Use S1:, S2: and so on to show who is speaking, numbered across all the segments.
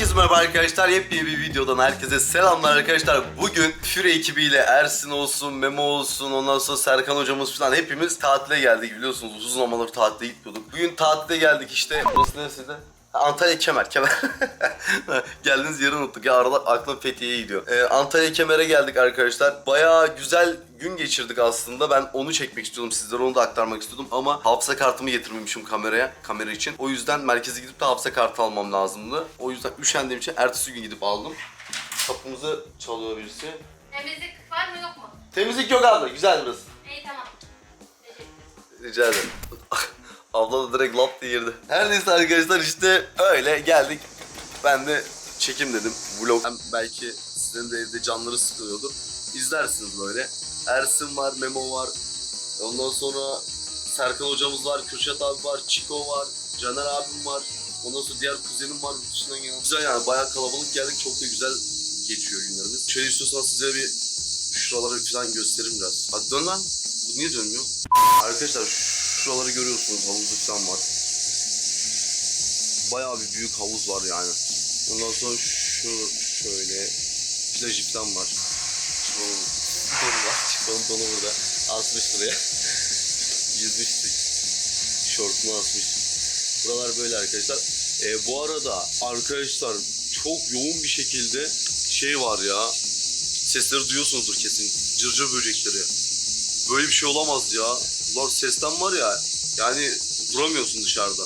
S1: Herkese merhaba arkadaşlar. Yepyeni bir videodan herkese selamlar arkadaşlar. Bugün Füre ekibiyle Ersin olsun, Memo olsun, ondan sonra Serkan hocamız falan hepimiz tatile geldik biliyorsunuz. Uzun zamandır tatile gitmiyorduk. Bugün tatile geldik işte. Burası neresiydi? Antalya Kemer, Kemer. Geldiniz yarın unuttuk ya aralar aklım Fethiye'ye gidiyor. Ee, Antalya Kemer'e geldik arkadaşlar. Bayağı güzel gün geçirdik aslında. Ben onu çekmek istiyordum sizlere onu da aktarmak istiyordum ama hapse kartımı getirmemişim kameraya, kamera için. O yüzden merkeze gidip de hapse kartı almam lazımdı. O yüzden üşendiğim için ertesi gün gidip aldım. Kapımızı çalıyor birisi.
S2: Temizlik var mı yok mu?
S1: Temizlik yok abla. Güzel burası.
S2: İyi tamam.
S1: Rica ederim. Abla da direkt lap diye girdi. Her neyse arkadaşlar işte öyle geldik. Ben de çekim dedim. Vlog Hem belki sizin de evde canları sıkılıyordu. İzlersiniz böyle. Ersin var, Memo var. Ondan sonra Serkan hocamız var, Kürşat abi var, Çiko var, Caner abim var. Ondan sonra diğer kuzenim var dışından gelen. Güzel yani bayağı kalabalık geldik. Çok da güzel geçiyor günlerimiz. Şöyle istiyorsan size bir şuraları falan göstereyim biraz. Hadi dön lan. Bu niye dönmüyor? Arkadaşlar Şuraları görüyorsunuz havuz lütfen var. Bayağı bir büyük havuz var yani. Ondan sonra şu şöyle plaj iftan var. Şu donu var. Çıkmanın donu burada. Asmış buraya. Yüzmüştük. Şortunu asmış. Buralar böyle arkadaşlar. Ee, bu arada arkadaşlar çok yoğun bir şekilde şey var ya. Sesleri duyuyorsunuzdur kesin. Cırcır cır böcekleri. Böyle bir şey olamaz ya. Ulan sesten var ya yani duramıyorsun dışarıda.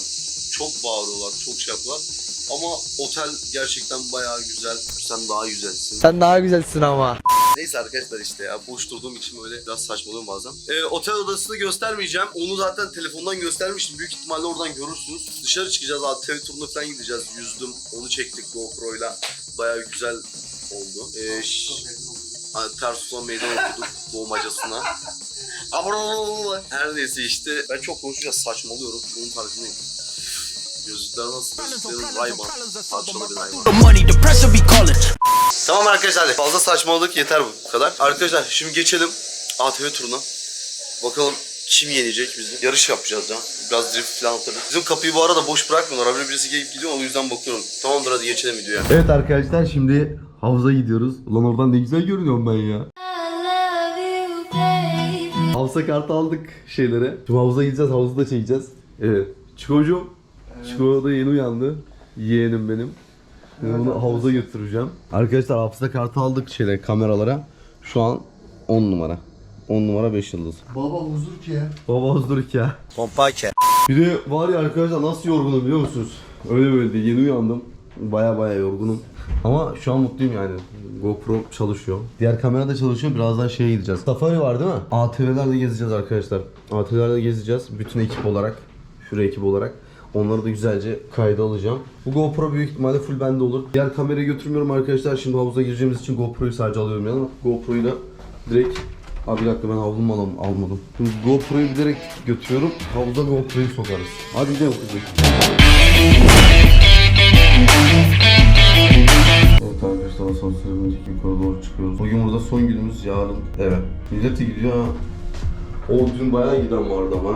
S1: Çok bağırıyorlar, çok şey yapıyorlar. Ama otel gerçekten bayağı güzel. Sen daha güzelsin.
S3: Sen daha güzelsin ama.
S1: Neyse arkadaşlar işte ya boş durduğum için böyle biraz saçmalıyorum bazen. Ee, otel odasını göstermeyeceğim. Onu zaten telefondan göstermiştim. Büyük ihtimalle oradan görürsünüz. Dışarı çıkacağız abi. Tele turuna falan gideceğiz. Yüzdüm. Onu çektik GoPro'yla. Bayağı güzel oldu. Ee, Alper Sultan meydan okuduk boğmacasına. Abra
S2: her neyse işte ben çok
S4: konuşunca saçmalıyorum. Bunun farkındayım. Gözlükler nasıl? Gözlüklerim Ray-Ban. Parçalı bir Ray-Ban.
S2: Tamam arkadaşlar fazla saçmaladık yeter bu kadar. Arkadaşlar şimdi geçelim ATV turuna. Bakalım kim yenecek bizi? Yarış yapacağız ya. Biraz drift falan atarız. Bizim kapıyı bu arada boş bırakmıyorlar. Habire birisi gelip gidiyor o yüzden bakıyorum. Tamamdır hadi geçelim videoya.
S1: Evet arkadaşlar şimdi havuza gidiyoruz. Ulan oradan ne güzel görünüyorum ben ya. Havuza kartı aldık şeylere. Şimdi havuza gideceğiz, havuzu da çekeceğiz. Evet. Çikocuğum. Çiko da yeni uyandı. Yeğenim benim. Şimdi bunu havuza götüreceğim. Arkadaşlar hafıza kartı aldık şeyler kameralara. Şu an 10 numara. 10 numara 5 yıldız.
S5: Baba huzur ki ya.
S1: Baba huzuruk ya.
S2: Pompake.
S1: Bir de var ya arkadaşlar nasıl yorgunum biliyor musunuz? Öyle böyle değil. Yeni uyandım. Baya baya yorgunum. Ama şu an mutluyum yani. GoPro çalışıyor. Diğer kamera da çalışıyor. Birazdan şeye gideceğiz. Safari var değil mi? ATV'lerde gezeceğiz arkadaşlar. ATV'lerde gezeceğiz. Bütün ekip olarak. Şuraya ekip olarak. Onları da güzelce kayda alacağım. Bu GoPro büyük ihtimalle full bende olur. Diğer kamerayı götürmüyorum arkadaşlar. Şimdi havuza gireceğimiz için GoPro'yu sadece alıyorum yanıma. GoPro'yu da direkt Abi bir dakika ben havlumu alam- almadım. Şimdi GoPro'yu direkt götürüyorum. Havuza GoPro'yu sokarız. Hadi gidelim kızım. Son günümüz yarın eve. Millet gidiyor ha. O dün bayağı giden vardı ama.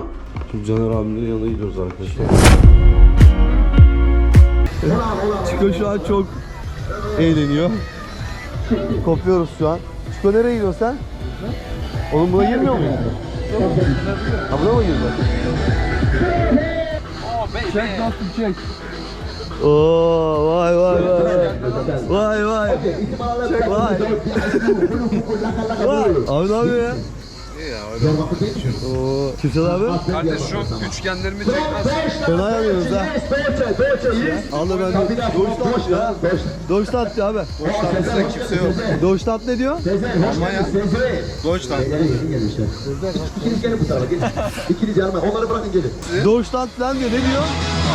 S1: Şimdi Caner abimlerin yanına gidiyoruz arkadaşlar. Çiko şu an çok eğleniyor. Kopuyoruz şu an. Çiko nereye gidiyorsun sen? Oğlum buna girmiyor mu? Ha buna mı girdin? Çek dostum çek. Oo vay vay vay. Vay vay. Vay. Vay. Abi ne yapıyor ya? İyi ya öyle Oo. Kimsel abi?
S6: Kardeş şu üçgenlerimi çekmez.
S1: Fena yanıyoruz ha. Allah ben de. Doğuştan ya. Doğuştan attı abi.
S6: Bizde kimse yok.
S1: Doğuştan ne diyor?
S6: Almanya. Deutschland.
S5: İkiniz gelin bu tarafa gelin. İkiniz yanıma onları bırakın gelin.
S1: Doğuştan falan diyor. Ne diyor?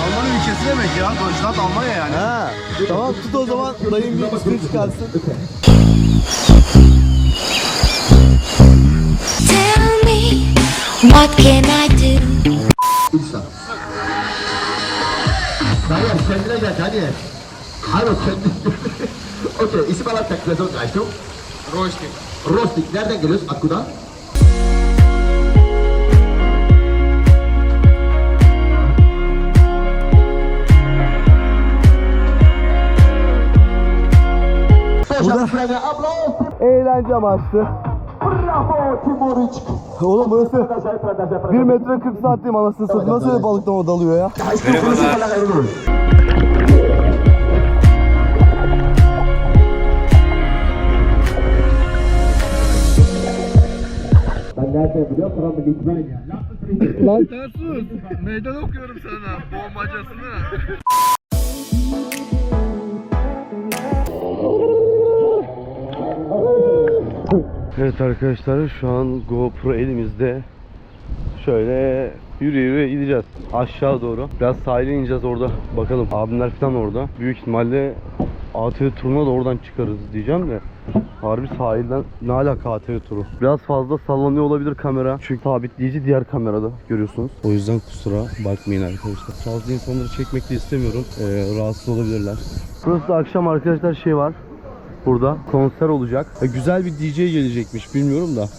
S6: Alman ülkesi demek ya. Deutschland Almanya yani.
S1: Ha. Tamam tut o zaman dayım bir üstünü çıkarsın.
S7: Tell me, what can I do?
S5: İnsan. Daniel kendine gel Daniel. Alo kendine. Okey isim alarak kaçtım.
S6: Roasting.
S5: Rostik nereden geliyoruz? Akku'dan.
S1: Burada eğlence amaçlı. Oğlum burası 1 metre 40 santim anasını satayım. Nasıl bir balıklama dalıyor ya?
S6: Lan sen sus. Meydan okuyorum sana. Boğmacasını.
S1: Evet arkadaşlar şu an GoPro elimizde. Şöyle yürü yürü gideceğiz aşağı doğru. Biraz sahile ineceğiz orada. Bakalım abimler falan orada. Büyük ihtimalle ATV turuna da oradan çıkarız diyeceğim de. Harbi sahilden ne alaka ATV turu? Biraz fazla sallanıyor olabilir kamera. Çünkü sabitleyici diğer kamerada görüyorsunuz. O yüzden kusura bakmayın arkadaşlar. Fazla insanları çekmek de istemiyorum. Ee, rahatsız olabilirler. Burası da akşam arkadaşlar şey var. Burada konser olacak. E, güzel bir DJ gelecekmiş bilmiyorum da.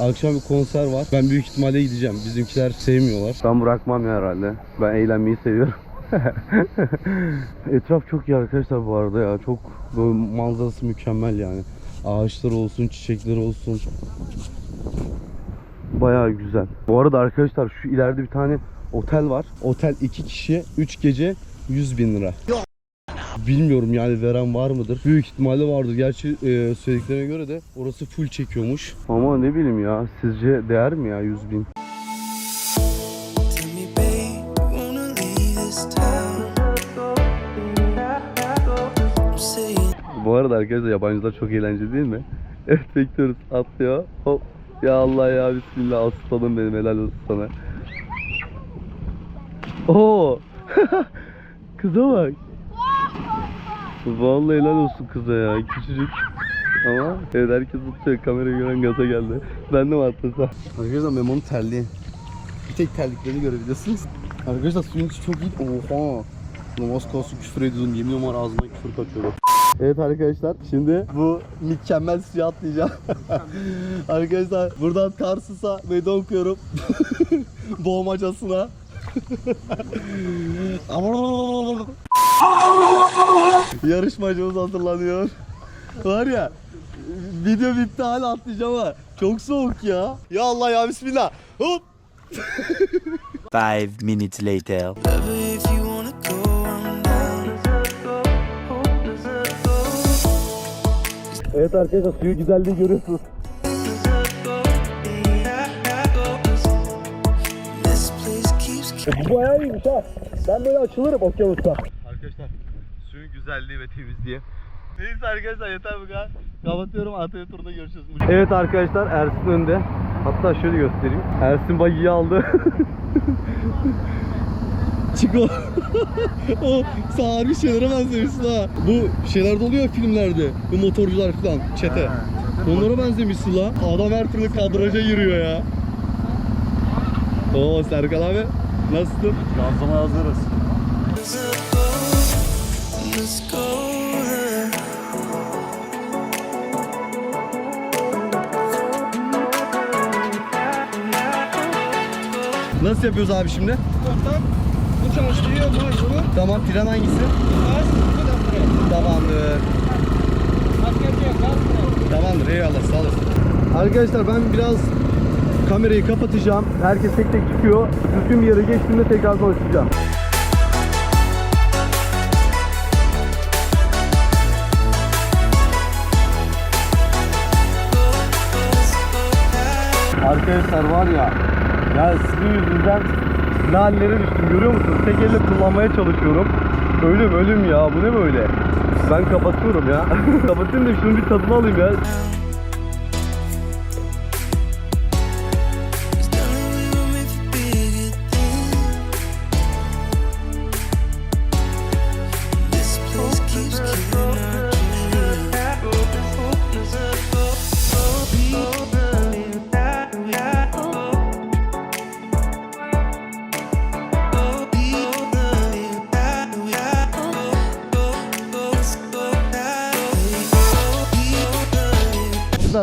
S1: Akşam bir konser var. Ben büyük ihtimalle gideceğim. Bizimkiler sevmiyorlar. Ben bırakmam ya herhalde. Ben eğlenmeyi seviyorum. Etraf çok iyi arkadaşlar bu arada ya. Çok böyle manzarası mükemmel yani. Ağaçlar olsun, çiçekler olsun. Bayağı güzel. Bu arada arkadaşlar şu ileride bir tane otel var. Otel 2 kişi 3 gece 100 bin lira. Bilmiyorum yani veren var mıdır? Büyük ihtimalle vardır. Gerçi e, söylediklerine göre de orası full çekiyormuş. Ama ne bileyim ya sizce değer mi ya 100 bin? Bu arada arkadaşlar yabancılar çok eğlenceli değil mi? Evet bekliyoruz. Atlıyor. Hop. Ya Allah ya bismillah aslanım benim helal olsun sana. Oo. Kıza bak. Vallahi helal olsun kıza ya. Küçücük. Ama evet herkes tutuyor. Kamerayı gören gaza geldi. Ben de mi atlasam? Arkadaşlar Memo'nun terliği. Bir tek terliklerini görebiliyorsunuz. Arkadaşlar suyun içi çok iyi. Oha. Namaz kalsın küfür ediyordum. Yemin ederim ağzımdan küfür kaçıyordu. Evet arkadaşlar şimdi bu mükemmel suya atlayacağım. arkadaşlar buradan Tarsus'a meydan okuyorum. Boğmacasına. Yarışmacımız hazırlanıyor. Var ya video bitti hala atlayacağım ha. Çok soğuk ya. Ya Allah ya bismillah. Hop.
S8: Five minutes later.
S1: Evet arkadaşlar suyu güzelliği görüyorsunuz. Bu bayağı iyiymiş ha. Ben böyle açılırım okyanusta. Güzelliği ve temizliği. Neyse arkadaşlar yeter bu kadar. Kapatıyorum ATV turunda görüşürüz. Evet arkadaşlar Ersin önde. Hatta şöyle göstereyim. Ersin bagiyi aldı. Çiko. o sağır bir şeylere benzemişsin ha. Bu şeylerde oluyor ya filmlerde. Bu motorcular falan çete. Onlara benzemişsin la. Adam her türlü kadraja giriyor ya. Oo Serkan abi nasılsın? Gazlama hazırız.
S4: Let's go there.
S1: Nasıl yapıyoruz abi şimdi?
S6: Bu çalıştırıyor marş bu.
S1: Tamam fren hangisi?
S6: Gaz bu da buraya.
S1: Tamamdır.
S6: Gaz buraya.
S1: Tamamdır eyvallah sağ olasın. Arkadaşlar ben biraz kamerayı kapatacağım. Herkes tek tek çıkıyor. Düzgün bir yere geçtiğimde tekrar konuşacağım. Arkadaşlar var ya ya sizin yüzünden ne düştüm görüyor musunuz? Tek elle kullanmaya çalışıyorum. Ölüm ölüm ya bu ne böyle? Ben kapatıyorum ya. Kapatayım da şunun bir tadını alayım ya.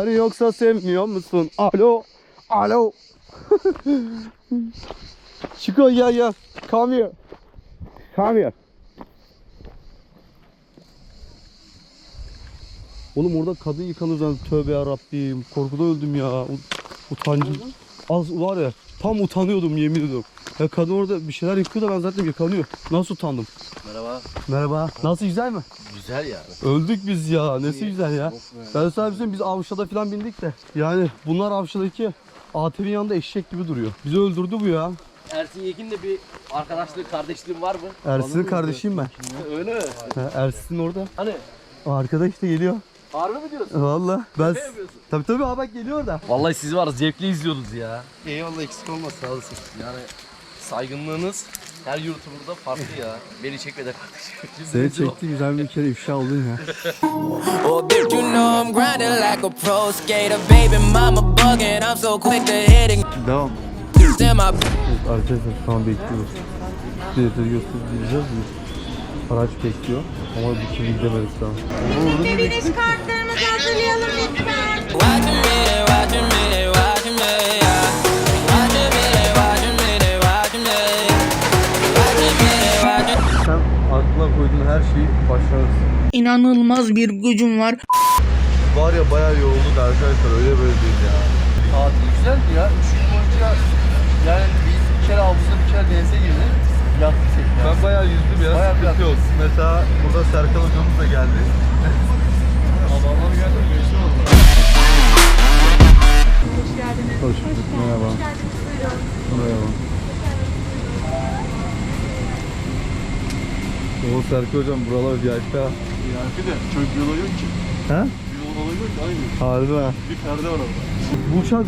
S1: Bunları yoksa sevmiyor musun? Alo. Alo. Chico ya ya. Come here. Come here. Oğlum orada kadın yıkanır zannettim. Tövbe yarabbim. Korkuda öldüm ya. Utancım. Az var ya tam utanıyordum yemin ediyorum. Ya kadın orada bir şeyler yıkıyor da ben zaten yıkanıyor. Nasıl utandım?
S2: Merhaba.
S1: Merhaba. Nasıl güzel mi?
S2: Güzel yani.
S1: Öldük biz ya. Nesi güzel ya. Ben sana bir söyleyeyim, biz Avşa'da falan bindik de. Yani bunlar Avşa'daki ATV'nin yanında eşek gibi duruyor. Bizi öldürdü bu ya.
S8: Ersin Yekin'le bir arkadaşlık, kardeşliğin var mı?
S1: Ersin'in kardeşiyim ben.
S8: Öyle mi?
S1: Ha, Ersin orada.
S8: Hani?
S1: O arkadaş da geliyor.
S8: Harbi mi diyorsun?
S1: Valla. Ben...
S8: yapıyorsun?
S1: Tabii tabii ha bak geliyor da.
S8: Vallahi siz var zevkli izliyoruz ya.
S1: Eyvallah eksik olmaz sağ olasın.
S8: Yani saygınlığınız her YouTuber'da farklı ya. Beni çekmedi kardeşim.
S1: Seni çekti güzel bir kere ifşa oldun ya.
S9: Oh, bitch, you know I'm grinding like a pro skater. Baby, mama bugging. I'm so quick to hit
S1: Devam. Evet, arkadaşlar şu an bekliyoruz. Biletleri gösterip gideceğiz mi? Araç bekliyor ama bir türlü gidemedik daha.
S10: Biniş kartlarımızı hazırlayalım lütfen.
S9: me, they watching me, they
S1: her şeyi başarırsın.
S11: İnanılmaz bir gücüm var.
S1: Var ya bayağı yorulduk arkadaşlar öyle böyle değil ya.
S6: Tatil güzeldi ya. Üç gün boyunca yani bir, bir kere havuza bir kere denize girdik. Yattık tekrar.
S1: Ben bayağı yüzdüm ya.
S6: Bayağı bir
S1: sıkıntı yok. Mesela burada Serkan hocamız da geldi.
S6: Adamlar geldi geçti oldu.
S1: Hoş bulduk. Merhaba. Merhaba. O Serkan hocam buralar VIP ha.
S6: Yani bir de çok yolu yok ki.
S1: He?
S6: Yolu yok ki aynı.
S1: Harbi ha.
S6: Bir perde var orada.
S1: Bu uçak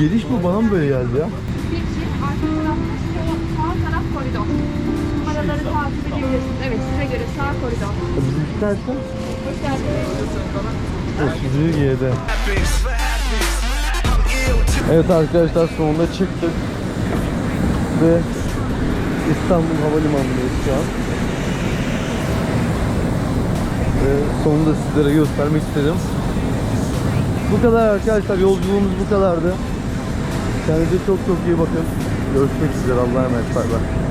S1: geliş mi bana mı böyle geldi ya?
S10: Bir çift arka tarafta sol, sağ taraf koridor. Numaraları takip edebilirsiniz. Evet size göre sağ koridor.
S1: Bizim iki tanesi mi?
S10: Hoş geldiniz.
S1: O sizi G'de. Evet arkadaşlar sonunda çıktık. Ve İstanbul Havalimanı'ndayız şu an. Ve sonunda sizlere göstermek istedim. Bu kadar arkadaşlar yolculuğumuz bu kadardı. Kendinize çok çok iyi bakın. Görüşmek üzere Allah'a emanet bay bay.